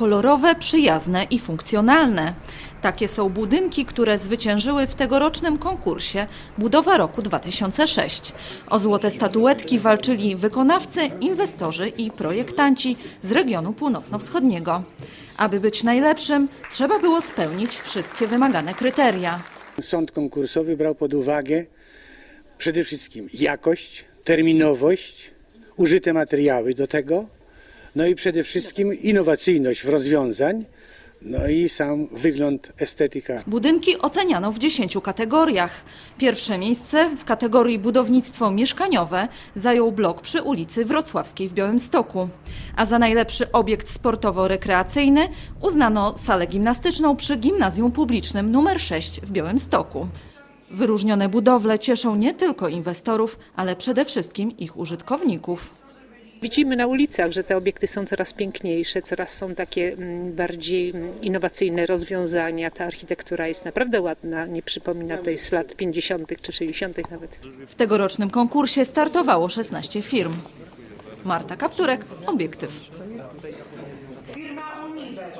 kolorowe, przyjazne i funkcjonalne. Takie są budynki, które zwyciężyły w tegorocznym konkursie Budowa Roku 2006. O złote statuetki walczyli wykonawcy, inwestorzy i projektanci z regionu północno-wschodniego. Aby być najlepszym, trzeba było spełnić wszystkie wymagane kryteria. Sąd konkursowy brał pod uwagę przede wszystkim jakość, terminowość, użyte materiały do tego, no i przede wszystkim innowacyjność w rozwiązań, no i sam wygląd, estetyka. Budynki oceniano w 10 kategoriach. Pierwsze miejsce w kategorii budownictwo mieszkaniowe zajął blok przy ulicy Wrocławskiej w Białymstoku. A za najlepszy obiekt sportowo-rekreacyjny uznano salę gimnastyczną przy Gimnazjum Publicznym nr 6 w Białymstoku. Wyróżnione budowle cieszą nie tylko inwestorów, ale przede wszystkim ich użytkowników. Widzimy na ulicach, że te obiekty są coraz piękniejsze, coraz są takie mm, bardziej mm, innowacyjne rozwiązania. Ta architektura jest naprawdę ładna, nie przypomina tej z lat 50. czy 60. nawet. W tegorocznym konkursie startowało 16 firm. Marta Kapturek, Obiektyw. Firma Univer.